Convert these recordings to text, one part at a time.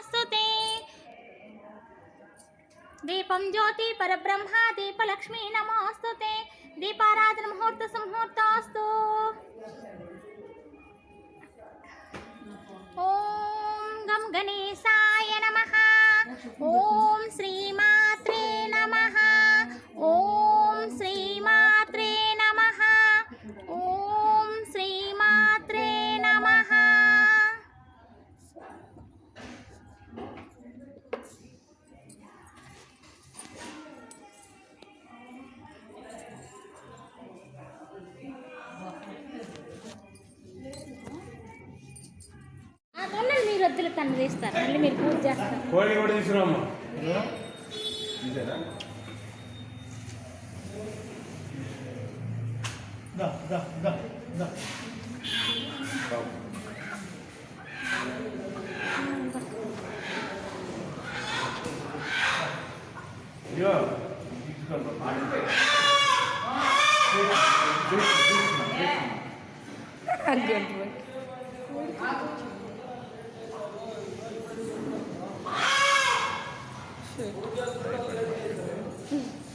नमोऽस्तु दीपं ज्योति परब्रह्मा, दीपलक्ष्मी नमोऽस्तु ते दीपाराधन मुहूर्त संहूर्तास्तु। ओम गम गणेशाय नमः। ओम వద్దులు తను తీస్తారు మళ్ళీ మీరు పూజ చేస్తారు. కోడి కూడా తీసుకురామ్మా. దా దా దా దా. ఇదిగో తీసుకోండి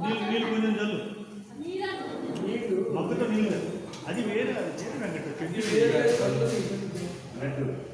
నీళ్ళు కొంచెం చల్లు మగ్గుతో నీళ్ళు అది వేరే అది చేతి వెంకట చెట్టు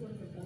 Gracias.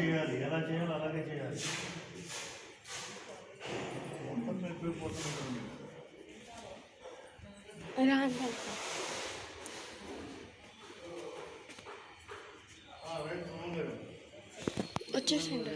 చేయాలి. ఎలా చేయాలో అలాగే చేయాలి. మొత్తం అయిపోయిపోతుంది. వచ్చేసిండు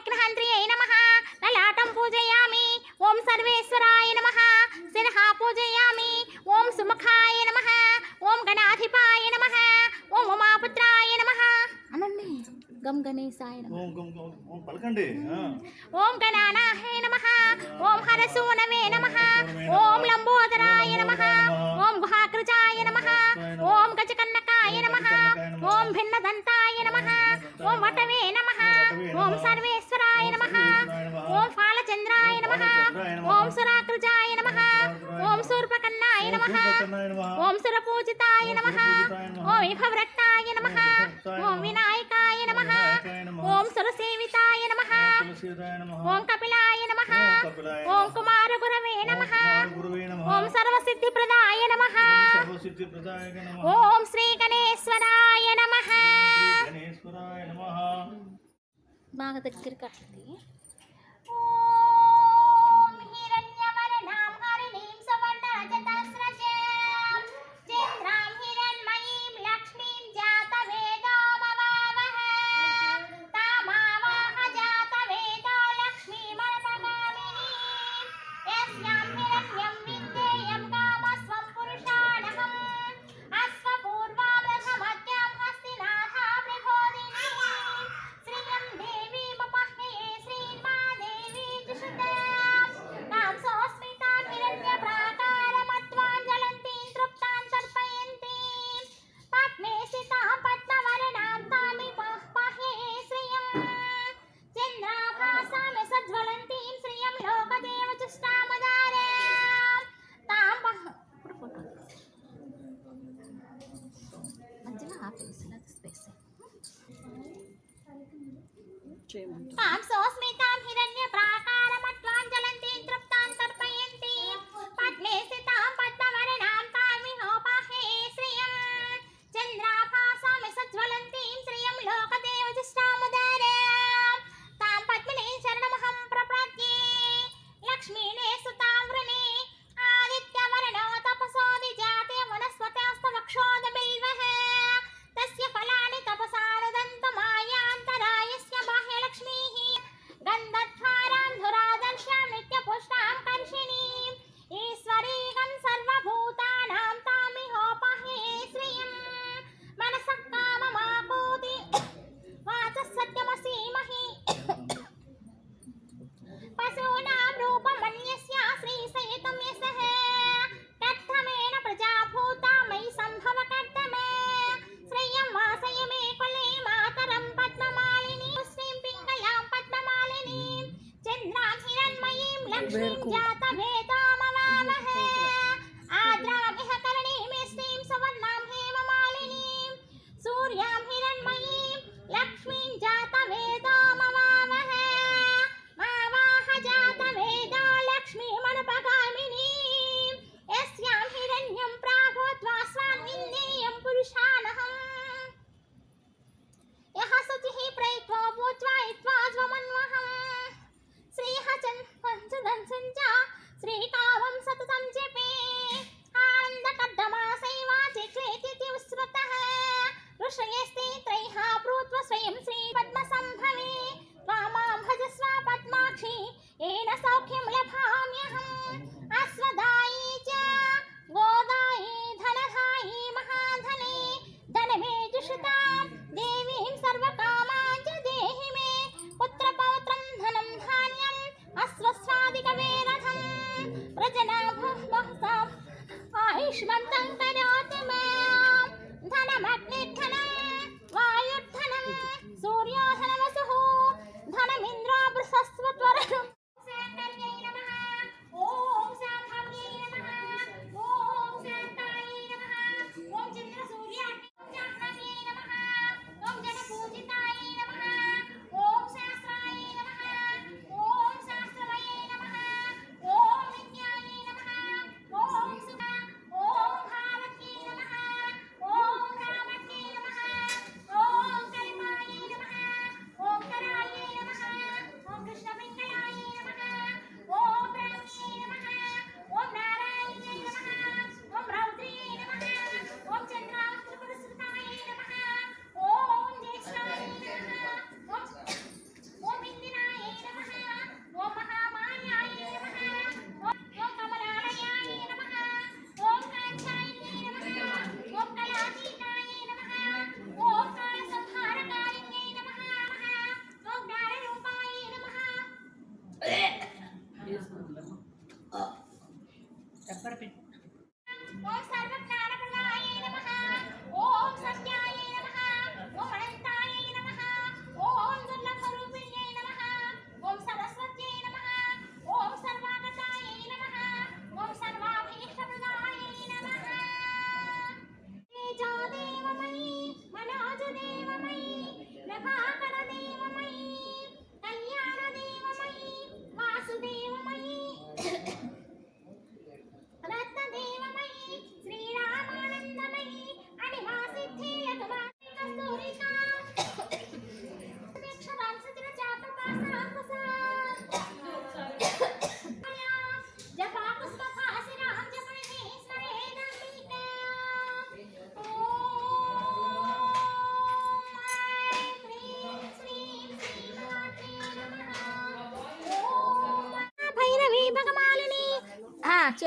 విఘ్నహంత్రియై నమ. లలాటం పూజయామి. ఓం సర్వేశ్వరాయ నమ. శిరహ పూజయామి. ఓం సుముఖాయ నమ. ఓం గణాధిపాయ నమ. ఓం ఉమాపుత్రాయ నమ. అనండి. గం గణేశాయ ఓం గణానాహే నమ. ఓం హరసూనవే నమ. ఓం లంబోదరాయ నమ. ఓం గుహాకృజాయ నమ. ఓం గజకన్నకాయ నమ. ఓం భిన్నదంతాయ నమ. ఓం వటవే నమ ఓం సర్వేశ్వరాయ నమ ఓం ఫాలచంద్రాయ నమ ఓం సురాకృజాయ నమ ఓం సూర్పకన్నాయ నమ ఓం సురపూజితాయ నమ ఓం విభవ్రక్తాయ నమ ఓం వినాయకాయ నమ ఓం సురసేవితాయ నమ ఓం కపిలాయ నమ ఓం కుమారగురవే నమ ఓం సర్వసిద్ధిప్రదాయ నమ ఓం శ్రీ గణేశ్వరాయ నమ. బాగా దగ్గరికి అట్లది 啊。新家大平。युष्मन्तं करोति मां धनमग्निर्धनं वायुर्धनं सूर्योधनवसुः धनमिन्द्रो बृहस्वत्वरः